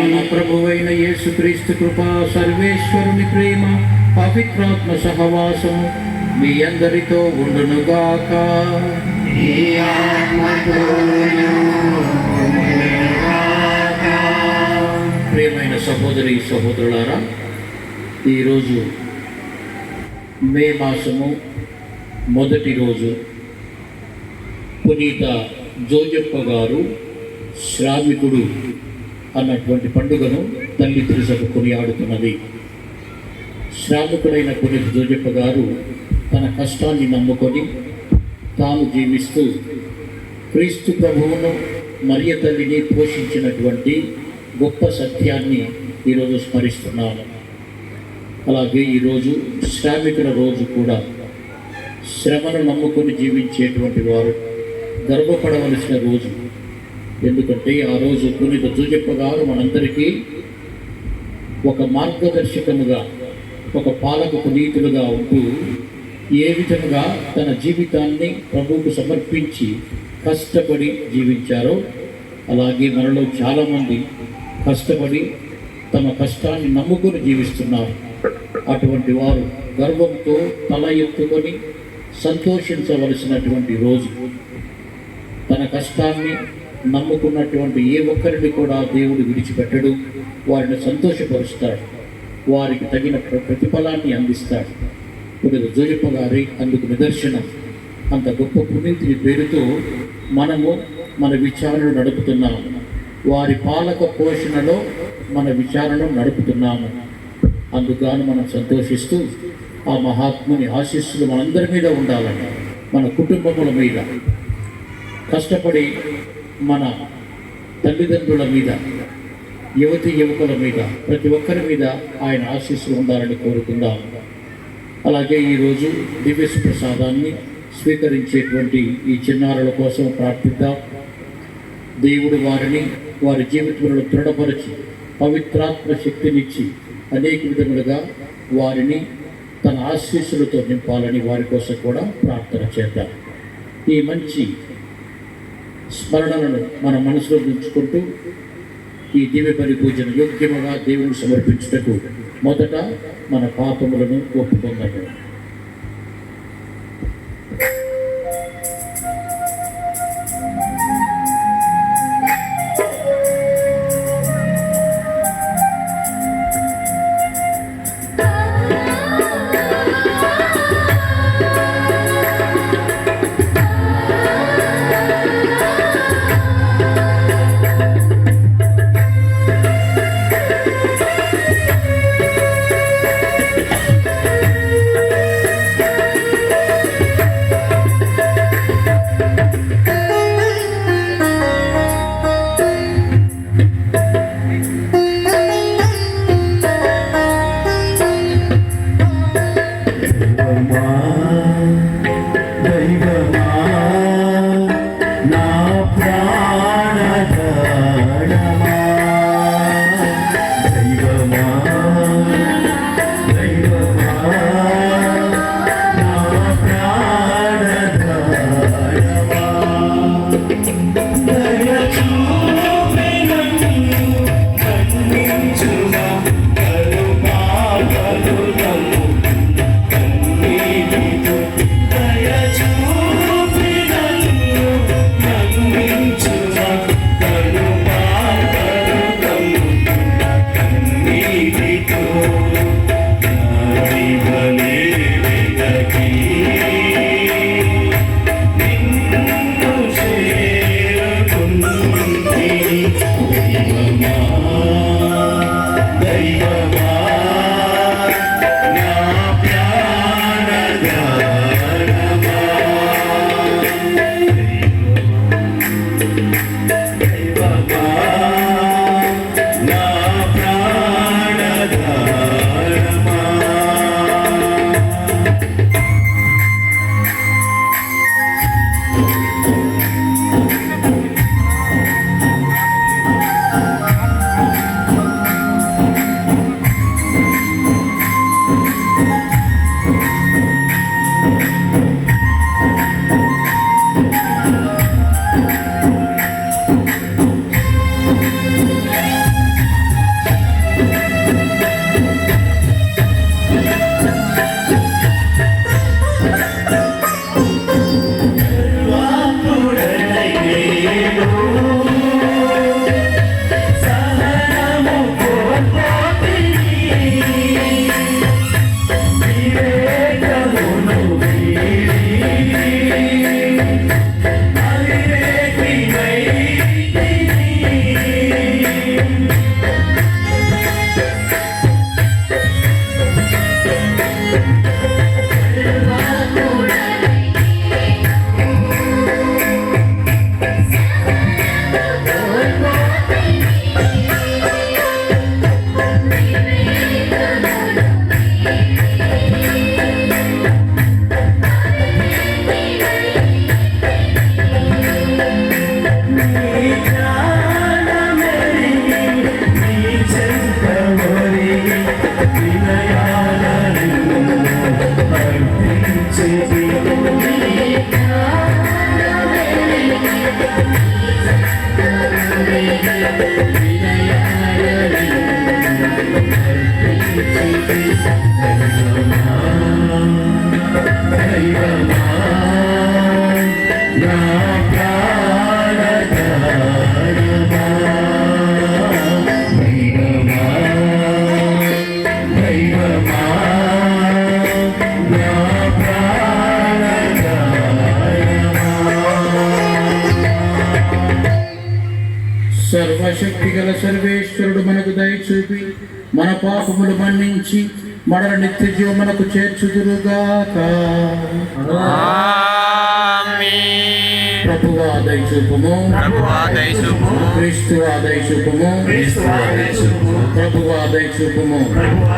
మన ప్రభువైన యేసుక్రీస్తు కృప సర్వేశ్వరుని ప్రేమ పవిత్రాత్మ సహవాసము మీ అందరితో ఉండునుగాక ప్రియమైన సహోదరి సహోదరులారా ఈరోజు మే మాసము మొదటి రోజు పునీత జోజప్ప గారు శ్రామికుడు అన్నటువంటి పండుగను తల్లి తిరుసకు కొనియాడుతున్నది. శ్రామికుడైన పునీత జోజప్ప గారు తన కష్టాన్ని నమ్ముకొని తాను జీవిస్తూ క్రీస్తు ప్రభువును మరియ తల్లిని పోషించినటువంటి గొప్ప సత్యాన్ని ఈరోజు స్మరిస్తున్నాను. అలాగే ఈరోజు శ్రామికుల రోజు కూడా శ్రమను నమ్ముకొని జీవించేటువంటి వారు గర్వపడవలసిన రోజు. ఎందుకంటే ఆ రోజు పునీత జూజప్ప గారు మనందరికీ ఒక మార్గదర్శకముగా ఒక పాలకు నీతులుగా ఉంటూ ఏ విధముగా తన జీవితాన్ని ప్రభువుకు సమర్పించి కష్టపడి జీవించారో అలాగే మనలో చాలామంది కష్టపడి తమ కష్టాన్ని నమ్ముకొని జీవిస్తున్నారు. అటువంటి వారు గర్వంతో తల ఎత్తుకొని సంతోషించవలసినటువంటి రోజు. తన కష్టాన్ని నమ్ముకున్నటువంటి ఏ ఒక్కరిని కూడా దేవుడు విడిచిపెట్టడు. వారిని సంతోషపరుస్తాడు. వారికి తగిన ప్రతిఫలాన్ని అందిస్తాడు. ఇప్పుడు జోజప్ప గారి అందుకు నిదర్శనం. అంత గొప్ప పునీతిని పేరుతో మనము మన విచారణ నడుపుతున్నాము. వారి పాలక పోషణలో మన విచారణ నడుపుతున్నాము. అందుగాను మనం సంతోషిస్తూ ఆ మహాత్ముని ఆశీస్సులు మనందరి మీద ఉండాలని మన కుటుంబముల మీద. కష్టపడి మన తల్లిదండ్రుల మీద యువతి యువకుల మీద ప్రతి ఒక్కరి మీద ఆయన ఆశీస్సులు ఉండాలని కోరుకుందాం. అలాగే ఈరోజు దివ్య ప్రసాదాన్ని స్వీకరించేటువంటి ఈ చిన్నారుల కోసం ప్రార్థిద్దాం. దేవుడు వారిని వారి జీవితంలో దృఢపరిచి పవిత్రాత్మ శక్తినిచ్చి అనేక విధములుగా వారిని తన ఆశీస్సులతో నింపాలని వారి కోసం కూడా ప్రార్థన చేద్దాం. ఈ మంచి స్మరణలను మన మనసులో ఉంచుకుంటూ ఈ దివ్య బలి పూజను యోగ్యముగా దేవుని సమర్పించుటకు మొదట మన పాపములను ఒప్పుకుందాము. Thank. సర్వశక్తి గల సర్వేశ్వరుడు మనకు దయచూపి మన పాపములు మన్నించి మనల నిత్య జీవమునకు చేర్చుదురుగాక ఆమేన్. ప్రభువా దయచూపము ప్రభువా. క్రీస్తువా దయచూపము క్రీస్తువా. ప్రభువా దయచూపము ప్రభువా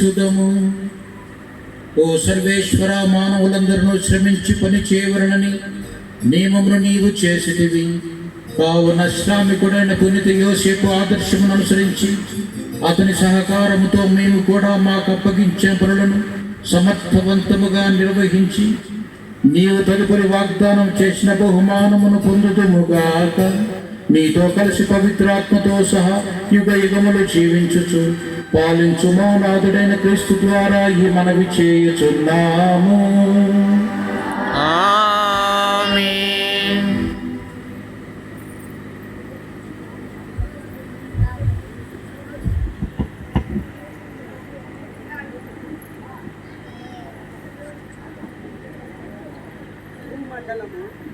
చూద్దాము ఓ సర్వేశ్వర మానవులందరినూ శ్రమించి పని చేయవలనని నియమమును నీవు చేసేటివి కావున శ్రామికుడైన పునిత యోసేపు ఆదర్శమును అనుసరించి అతని సహకారముతో మేము కూడా మాకు అప్పగించిన పనులను సమర్థవంతముగా నిర్వహించి నీవు తదుపరి వాగ్దానం చేసిన బహుమానమును పొందుదుముగాక నీతో కలిసి పవిత్రాత్మతో సహా యుగ యుగములు జీవించుచు పాలించు మౌనాథుడైన క్రీస్తు ద్వారా ఈ మనవి చేయుచున్నాము. Thank